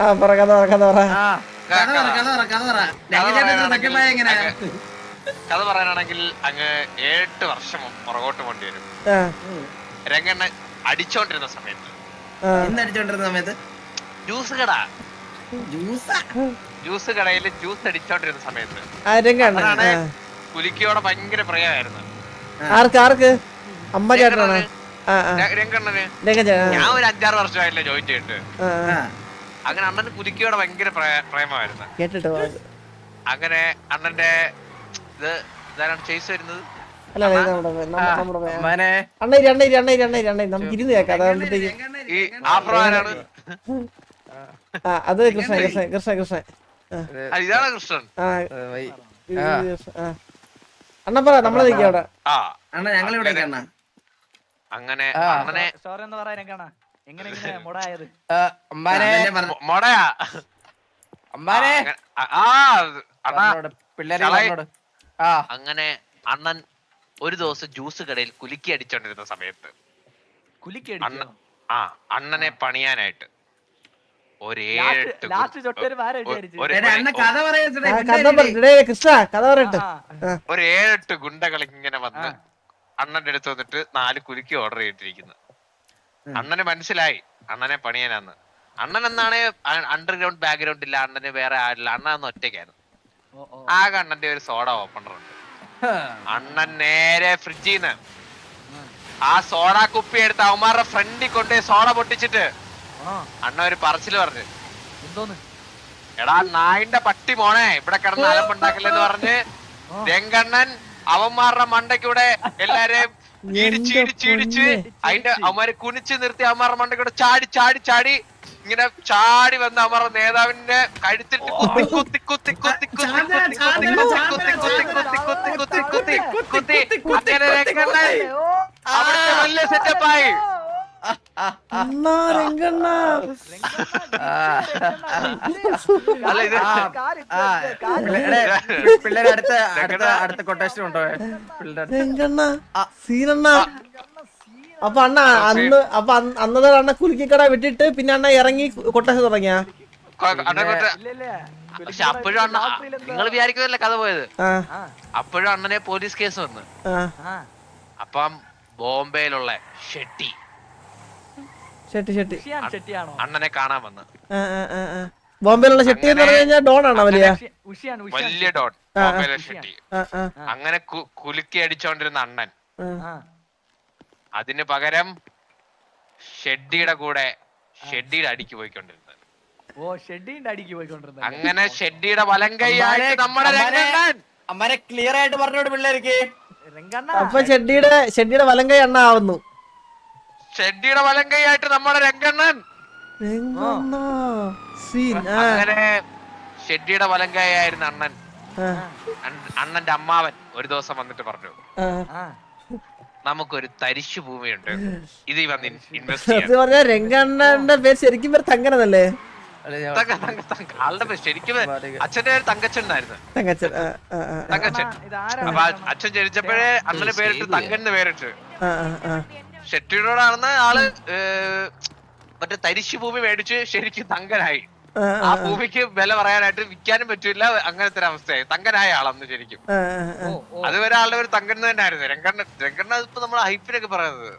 ആ പറ കഥ പറ കഥ പറ. കഥ പറയാനാണെങ്കിൽ അങ്ങ് എട്ട് വർഷം പുറകോട്ട് പോണ്ടി വരും. രംഗണ്ണ അടിച്ചോണ്ടിരുന്ന സമയത്ത്. അടിച്ചോണ്ടിരുന്ന സമയത്ത്? ജ്യൂസ് കട. ജ്യൂസ്? കടയിൽ ജ്യൂസ് അടിച്ചോണ്ടിരുന്ന സമയത്ത്. പുലിക്കയോടെ ഭയങ്കര പ്രയമായിരുന്നു ആർക്ക് ആർക്ക്? അമ്മ ചേട്ടനാണ്? ഞാൻ ഒരു അഞ്ചാറ് വർഷമായില്ലേ ചോദിച്ചിട്ട് അങ്ങനെ അണ്ണന് പുതുക്കിയോടെ ഭയങ്കര പ്രേമമായിരുന്നു. കേട്ടിട്ടോ? അങ്ങനെ അണ്ണന്റെ ഇത് ഇതാണ് ചെയ്സ് വരുന്നത്? അത് ഇതാണ് കൃഷ്ണൻ? അണ്ണ പറ നമ്മളെ അവിടെ. ഞങ്ങളിവിടെ അങ്ങനെ അങ്ങനെ സ്റ്റോറി എന്ന് പറയാനെങ്ങാണ് എങ്ങനെ അമ്മാനെ. ആ ആ അങ്ങനെ അണ്ണൻ ഒരു ദിവസം ജ്യൂസ് കടയിൽ കുലുക്കി അടിച്ചോണ്ടിരുന്ന സമയത്ത് ആ അണ്ണനെ പണിയാനായിട്ട് ഒരേഴെട്ട് ഗുണ്ടകൾ ഇങ്ങനെ വന്ന് അണ്ണന്റെ അടുത്ത് വന്നിട്ട് നാല് കുലുക്കി ഓർഡർ ചെയ്തിരിക്കുന്നു അണ്ണന് മനസ്സിലായി. അണ്ണനെ പണിയാനാന്ന്. അണ്ണൻ എന്നാണ് അണ്ടർഗ്രൗണ്ട് ബാക്ക്ഗ്രൗണ്ട് ഇല്ല അണ്ണന് വേറെ ആരില്ല അണ്ണൻ അന്ന് ഒറ്റയ്ക്കായിരുന്നു. ആകെ അണ്ണന്റെ ഒരു സോഡ ഓപ്പണർ ഉണ്ട്. അണ്ണൻ നേരെ ഫ്രിഡ്ജിൽ നിന്ന് ആ സോഡ കുപ്പി എടുത്ത് അവന്മാരുടെ ഫ്രണ്ടിൽ കൊണ്ടേ സോഡ പൊട്ടിച്ചിട്ട്. അണ്ണ ഒരു പറച്ചിൽ പറഞ്ഞു. എടാ നായിന്റെ പട്ടി മോനെ ഇവിടെ കിടന്ന് അലമ്പുണ്ടാക്കില്ലെന്ന് പറഞ്ഞ് രംഗണ്ണൻ അവന്മാരുടെ മണ്ടയ്ക്കൂടെ എല്ലാരെയും ഇടിച്ച് ഇടിച്ച് ഇടിച്ച് അതിന്റെ അവന്മാരെ കുനിച്ച് നിർത്തി അവന്മാരുടെ മണ്ടയ്ക്കൂടെ ചാടി ചാടി ചാടി ഇങ്ങനെ ചാടി വന്ന് അവന്മാരുടെ നേതാവിന്റെ കഴുത്തിട്ട് കുത്തി കുത്തി കുത്തി കുത്തി കുത്തി കുത്തി കുത്തി കുത്തി കുത്തി കുത്തി കുത്തി കുത്തി കുത്തി അങ്ങനെ അവിടുത്തെ വലിയ സെറ്റപ്പായി പിള്ളേരെ പിള്ളേരെ അടുത്ത അടുത്ത അടുത്ത കൊട്ടേഷൻ ഉണ്ടോ? സീനണ്ണ. അപ്പൊ അണ്ണ അന്ന് അപ്പൊ അന്ന് അന്നത്തെ അണ്ണ കുലുക്കിക്കട വിട്ടിട്ട് പിന്നെ അണ്ണ ഇറങ്ങി കൊട്ടേഷൻ തുടങ്ങിയാ? പക്ഷെ അപ്പോഴും അണ്ണ നിങ്ങൾ വിചാരിക്കുന്നല്ലേ കഥ പോയത്? അപ്പോഴും അണ്ണനെ പോലീസ് കേസ് വന്ന്. അപ്പം ബോംബെയിലുള്ള ഷെട്ടി. ഷെട്ടി ഷെട്ടി ഉഷിയാൻ അണ്ണനെ കാണാൻ വന്ന്. ബോംബെയിലുള്ള ഷെട്ടി എന്ന് പറഞ്ഞു കഴിഞ്ഞാൽ ഡോൺ ആണോ വലിയ? വലിയ ഡോൺ. ബോംബെയിലെ ഷെട്ടി അങ്ങനെ കുലുക്കി അടിച്ചോണ്ടിരുന്ന അണ്ണൻ. അതിന് പകരം ഷെഡിയുടെ കൂടെ ഷെഡിയുടെ അടിക്ക് പോയിക്കൊണ്ടിരുന്നത്. ഓ ഷെഡിന്റെ അടിക്ക് പോയിക്കൊണ്ടിരുന്നത് അങ്ങനെ ഷെഡിയുടെ വലം കൈയായിട്ട് നമ്മുടെ അമ്മാനെ- അമ്മാനെ ക്ലിയർ ആയിട്ട് പറഞ്ഞോട് പിള്ളേർക്ക്. അപ്പൊ ഷെഡിയുടെ ഷെഡിയുടെ വലം കൈ അണ്ണ ആവുന്നു ഷെഡിയുടെ വലം കൈയായിട്ട് നമ്മുടെ രംഗണ്ണൻ. രംഗണ്ണ സീൻ ആ. അങ്ങനെ ഷെഡിയുടെ വലം കൈയായിരുന്ന അണ്ണൻ അണ്ണന്റെ അമ്മാവൻ ഒരു ദിവസം വന്നിട്ട് പറഞ്ഞു നമുക്കൊരു തരിശു ഭൂമിയുണ്ട്. ഇത് വന്ന് ഇൻവെസ്റ്റ് രംഗണ്ണന്റെ പേര് ശരിക്കും പേര് തങ്കനല്ലേ. ആളുടെ പേര് ശരിക്കും അച്ഛന്റെ പേര് തങ്കച്ചൻ തങ്കച്ചൻ. അപ്പൊ അച്ഛൻ ജനിച്ചപ്പോഴേ അണ്ണന് പേരിട്ട് തങ്കൻ പേരിട്ട്. ഷെട്ടിയോടാണെന്ന് ആൾ മറ്റേ തരിശു ഭൂമി മേടിച്ച് ശരിക്കും തങ്കനായി. ആ ഭൂമിക്ക് വില പറയാനായിട്ട് വിൽക്കാനും പറ്റില്ല അങ്ങനത്തെ ഒരു അവസ്ഥയായി. തങ്കനായ ആളന്ന് ശരിക്കും. അതുവരെ ആളുടെ ഒരു തങ്കൻ തന്നെ ആയിരുന്നു. രംഗണ്ണ രംഗണ്ണ ഇപ്പൊ നമ്മൾ ഹൈപ്പിനൊക്കെ പറയുന്നത്.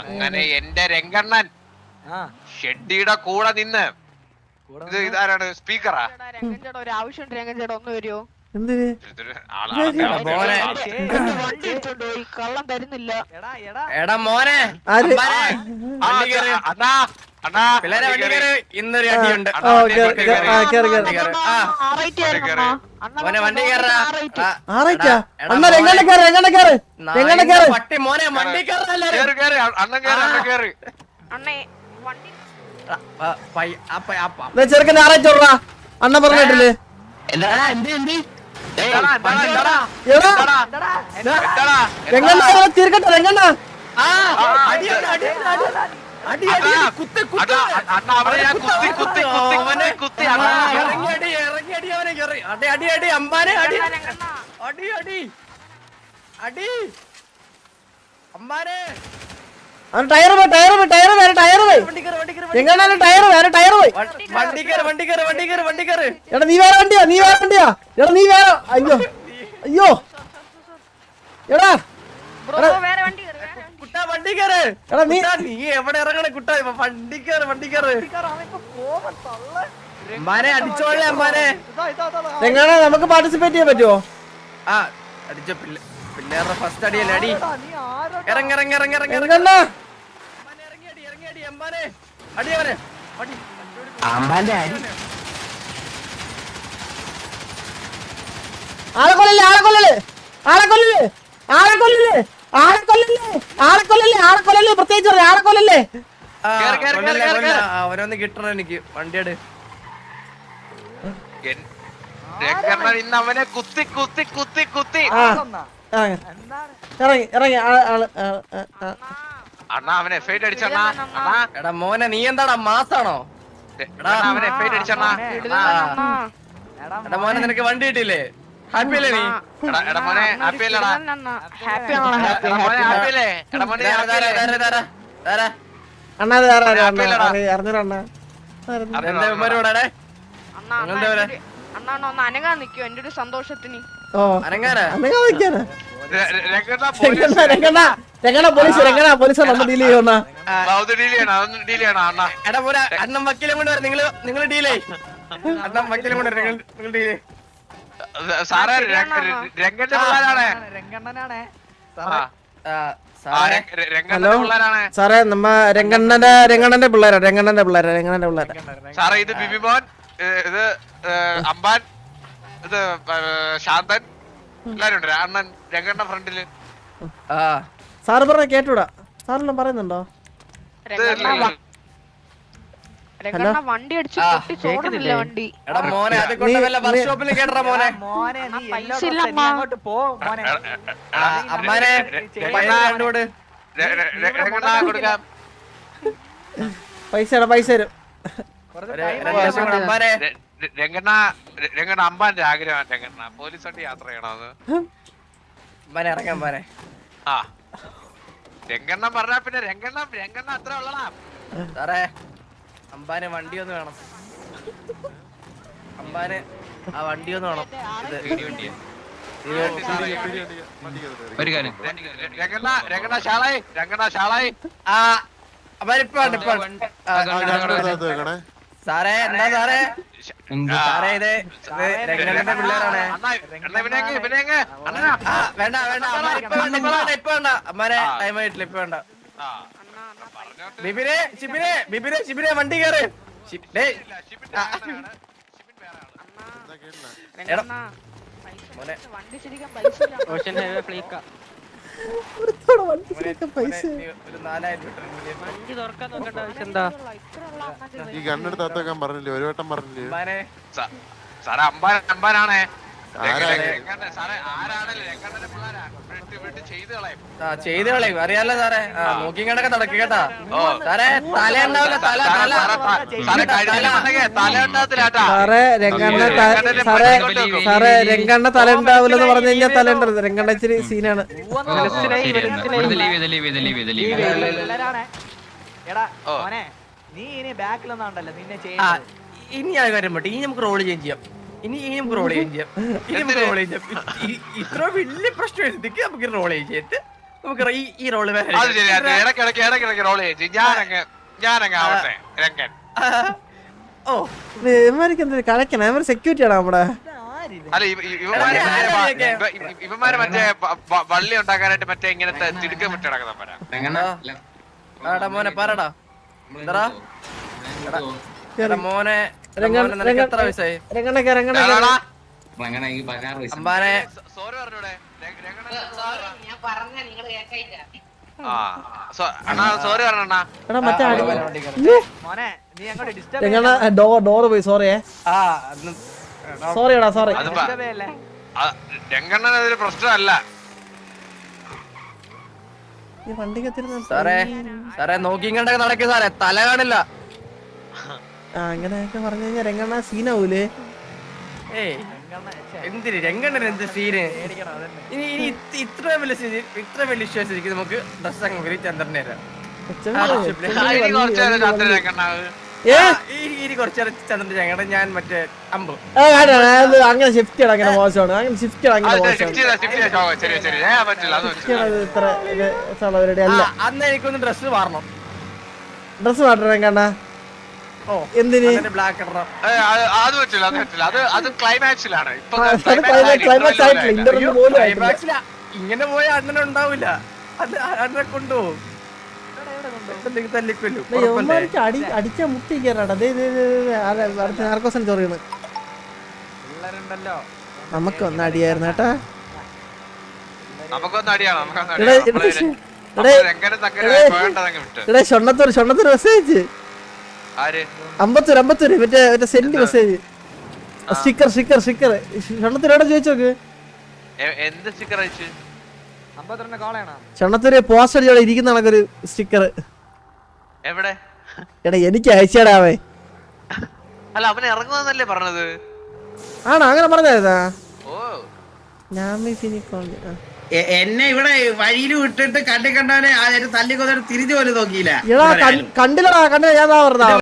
അങ്ങനെ. എന്റെ രംഗണ്ണൻ ഷെഡിയുടെ കൂടെ നിന്ന്. ഇത് ഇതാരാണ്? സ്പീക്കറാ? രംഗൻ ഒരു ആവശ്യം രംഗൻ ചേട്ടാ ഒന്ന് വരുമോ എന്തിന് കള്ളം എടാ മോനെ. ഇന്നൊരു അണ്ണ പറഞ്ഞിട്ടില്ലേ? എന്താ എന്ത് എന്ത്? രംഗണ്ണ തീർക്കട്ടെ രംഗണ്ണ അമ്മാനെ. അവൻ ടയർ പോയി ടയർ പോയി ടയർ പോയി ടയർ ടയർ ടയർ എടാ നീ വേറെ വണ്ടിയാ നീ വേറെ വണ്ടിയാ. എടാ നീ വേറെ അയ്യോ അയ്യോ. എടാ. നീ നീ എവിടെ ഇറങ്ങണേ കുട്ടാ? വണ്ടി കയറ് വണ്ടി കയറ്. അടിച്ചോളെ എങ്ങനെ നമുക്ക് പാർട്ടിസിപ്പേറ്റ് ചെയ്യാൻ പറ്റുമോ ആ അടിച്ച പിള്ളേ പിള്ളേരുടെ ഫസ്റ്റ് അടിയല്ലേ അടി? ആരാ? നീ ആരാ ഇറങ്ങി ഇറങ്ങി ഇറങ്ങി ഇറങ്ങി ഇറങ്ങി. എങ്കണ്ണ അമ്മാനെ ഇറങ്ങി അടി ഇറങ്ങി അടി അമ്മാനെ. അടി അവനെ. അടി. ആളെ കൊല്ലല്ലേ ആളെ കൊല്ലല്ലേ ആളെ കൊല്ലല്ലേ ആളെ കൊല്ലല്ലേ ആളെ കൊല്ലല്ലേ ആളെ കൊല്ലല്ലേ ആളെ കൊല്ലല്ലേ പ്രത്യേകിച്ച് പറയാം ആളെ കൊല്ലല്ലേ അവനൊന്ന് കിട്ടണം എനിക്ക്. വണ്ടിയുടെ ഇന്ന് അവനെ കുത്തി കുത്തി കുത്തി കുത്തി? ഇറങ്ങി. ഇറങ്ങി ആൾ ആൾ. അണ്ണാ അവനെ എഫ് ഐ അടിച്ചണ്ണാ അണ്ണാ? എടാ മോനെ നീ എന്താടാ മാസാണോ? എടാ അവനെ എഫ് അടിച്ചണ്ണാ. എടാ മോനെ നിനക്ക് വണ്ടി കിട്ടിയില്ലേ? ഹാപ്പി അല്ലേ നീ? എടാ എടാ മോനെ ഹാപ്പി അല്ലടാ. അണ്ണാ. ഹാപ്പി ആണോ ഹാപ്പി മോനെ ഹാപ്പി അല്ലേ? എടാ മോനെ ഹാപ്പി ദാരാ, അല്ലേ? ദാരാ, ദാരാ, ദാരാ. അണ്ണാ അത് വേറെ ആരാ? അണ്ണാ. അറിഞ്ഞൂടാ അണ്ണാ അണ്ണാ അണ്ണാ ഒന്ന് അനങ്ങാൻ നിക്കോ എന്റെ ഒരു സന്തോഷത്തിന്. ഓ. വയ്ക്കാനാ? രംഗണ്ണ പോലീസ് രംഗണ്ണ. പോലീസ് നമ്മൾ ഡീൽ ചെയ്യണം അണ്ണൻ വക്കീലും കൊണ്ട് വരാം. നിങ്ങൾ നിങ്ങൾ ഡീലേ അണ്ണൻ വക്കീലും കൊണ്ട് നിങ്ങൾ നിങ്ങൾ ഡീലേ സാറേ രംഗണ്ണനാണേ. സാറേ. നമ്മ രംഗണ്ണന്റെ രംഗണ്ണന്റെ പിള്ളേരാ രംഗണ്ണന്റെ പിള്ളേരാ രംഗണ്ണന്റെ പിള്ളേരാ. സാറേ ഇത് ബിബിമോൻ ഇത് അമ്പാൻ ഇത് ശാന്തൻ. എല്ലാരും ഉണ്ട് അണ്ണൻ രംഗണ്ണ ഫ്രണ്ടിൽ. ആ. സാറ് പറഞ്ഞ കേട്ടൂടാ. സാറെല്ലാം പറയുന്നുണ്ടോ? വണ്ടി അടിച്ച് ചോടുന്നില്ല വണ്ടി. എടാ മോനെ അത് കൊണ്ട് വല്ല വർക്ക്ഷോപ്പിൽ കേട്ടറ മോനെ. മോനെ നീ പൈസ പൈസ തരും. രംഗണ്ണ രംഗണ്ണ അമ്പാന്റെ ആഗ്രഹമാണ് രംഗണ്ണ പോലീസ് വണ്ടി യാത്ര ചെയ്യണമെന്ന് ഇറങ്ങാൻ ആ രംഗണ്ണ പറഞ്ഞാ പിന്നെ രംഗണ്ണ രംഗണ്ണ അത്ര ഉള്ളടാ സാറേ അമ്പാന് വണ്ടി ഒന്ന് വേണം അമ്പാന് ആ വണ്ടി ഒന്ന് വേണം ഇത് ഒരു കാര്യം രംഗണ്ണ ആ സാറേ എന്താ സാറേ? സാറേ ഇത് രംഗനന്റെ പിള്ളേരാണ്. വേണ്ട വേണ്ട. ഇപ്പൊ വേണ്ട അമ്മാനെ ടൈം ആയിട്ടില്ല ഇപ്പൊ വേണ്ട. ബിബിനെ ഷിബിനെ ബിബിനെ ഷിബിനെ വണ്ടി കയറ്. ഒരു നാലായിരം വണ്ടി തുറക്കാൻ നോക്കേണ്ട ആവശ്യം ഒരുത്തോടെ ഈ ഗണ്ണെടുത്ത് അത്തേക്കാൻ പറഞ്ഞില്ലേ? ഒരു വട്ടം പറഞ്ഞില്ലേ? സാറെ അമ്പാൻ അമ്പാനാണേ. ചെയ്ത് കളയും. അറിയാലോ സാറേ. ആ നോക്കി കണ്ടൊക്കെ നടക്കുക കേട്ടാ. സാറേ തല ഉണ്ടാവില്ല തല തല. സാറേ രംഗണ്ണ സാറേ സാറേ രംഗണ്ണ തല ഉണ്ടാവില്ലെന്ന് പറഞ്ഞു കഴിഞ്ഞാൽ തല ഉണ്ടാവില്ല രംഗണ്ണ ഇച്ചിരി സീനാണ്. എടാ ഓ. നീ ഇനി ബാക്കിലൊന്നുംണ്ടല്ല നിന്നെ ആ ഇനി ആ കാര്യം പറ്റും. ഇനി നമുക്ക് റോൾ ചേഞ്ച് ചെയ്യാം. ഇനി ഇനി നമുക്ക് റോൾ ചേഞ്ച് ചെയ്യാം. ഇനി നമുക്ക് റോൾ ചേഞ്ച് ചെയ്യാം. ഇത്ര വലിയ പ്രശ്നം എഴുതിക്ക് നമുക്ക് റോൾ ചേഞ്ച് ചെയ്തിട്ട് നമുക്ക് ഈ ഈ റോൾ വേറെ അത് ശരി അത് ഇടയ്ക്കിടയ്ക്ക് ഇടയ്ക്കിടയ്ക്ക് റോൾ ചെയ്യും. ഞാനങ്ങ് ഞാനങ്ങ് ആവട്ടെ രംഗൻ. ഓ. ഇവന്മാർക്ക് ഇവർ സെക്യൂരിറ്റി ആണ് നമ്മുടെ? അല്ല ഇവന്മാര് മറ്റേ വള്ളി ഉണ്ടാക്കാനായിട്ട് മറ്റേ ഇങ്ങനത്തെ തിടുക്കം മോനെ പറടാ. എന്താടാ? മോനെ നിനക്ക് എത്ര വയസ്സായി? അമ്പാനെ. ഡോർ പോയി സോറിയേ ആ അന്ന് സോറി രംഗണ്ണൻ അതൊരു പ്രശ്നമല്ല. ഈ വണ്ടിക്കത്തിരുന്ന സാറേ സാറേ നോക്കി കണ്ടൊക്കെ നടക്കുക സാറേ. തല കാണില്ല. ആ അങ്ങനെയൊക്കെ പറഞ്ഞു കഴിഞ്ഞാൽ രംഗണ്ണ സീനാവൂലേ? ഏയ് രംഗണ്ണ, ഛെ, എന്തിന്? രംഗണ്ണൻ എന്ത് സീന്? പേടിക്കണം അതന്നെ ഇനി ഇനി ഇത് ഇത്ര വലിയ സ്ഥിതി ഇത്ര വലിയ വിശ്വാസം നമുക്ക് ഡ്രസ് അങ്ങ് വിരി ചന്ദ്രനെ തരാം കൊച്ചമ്മ, നേരം കുറച്ചേരം ഞാൻ മറ്റേ അമ്പ്. ആ, അങ്ങനെ ഷിഫ്റ്റ് ചെയ്യണം അങ്ങനെ മോശമാണ്. അങ്ങനെ ഷിഫ്റ്റ് ചെയ്യണം അങ്ങനെ മോശമാണ്. ഇത്ര അല്ല. അന്ന് എനിക്കൊന്ന് ഡ്രസ് മാറണം ഡ്രസ് മാറ്റണം കണ്ണ എന്തിന്? ആയിട്ടില്ല. പോലും ലാ. ഇങ്ങനെ പോയ അണ്ണൻ ഉണ്ടാവില്ല അത് അണ്ണനെ കൊണ്ടുപോകും. അടിച്ച മുട്ടി കയറാടാ അടുത്ത ചൊറിയാണ് പിള്ളേരുണ്ടല്ലോ. നമുക്ക് ഒന്ന് അടിയായിരുന്നു കേട്ടാ. എടേ, ഷൊണ്ണത്തൂർ ഷൊണ്ണത്തൂർ മെസ്സേജ് അമ്പത്തൂർ അമ്പത്തൂർ മറ്റേ മറ്റേ sent message sticker sticker sticker. ഷൊണ്ണത്തൂർ എവിടെ ചോദിച്ചു നോക്ക്? എന്ത് സ്റ്റിക്കർ അയച്ച് ഷൊണ്ണത്തൂര് പോസ്റ്റ് അടിച്ചോടെ ഇരിക്കുന്ന കണക്കൊരു സ്റ്റിക്കർ എവിടെ? എടാ എനിക്ക് അയച്ചേടാവേ അല്ല അവൻ ഇറങ്ങുന്നല്ലേ പറഞ്ഞത്? ആണോ? അങ്ങനെ പറഞ്ഞായിരുന്നാ? ഓ. ഞാൻ എന്നെ ഇവിടെ വഴിയിൽ വിട്ടിട്ട് കണ്ടി കണ്ടവനെ ആ ഒരു തല്ലി കൊന്നിട്ട് തിരിഞ്ഞു പോലും നോക്കിയില്ല. എടാ കണ്ടില്ലടാ കണ്ടില്ല ഞാൻ പറഞ്ഞ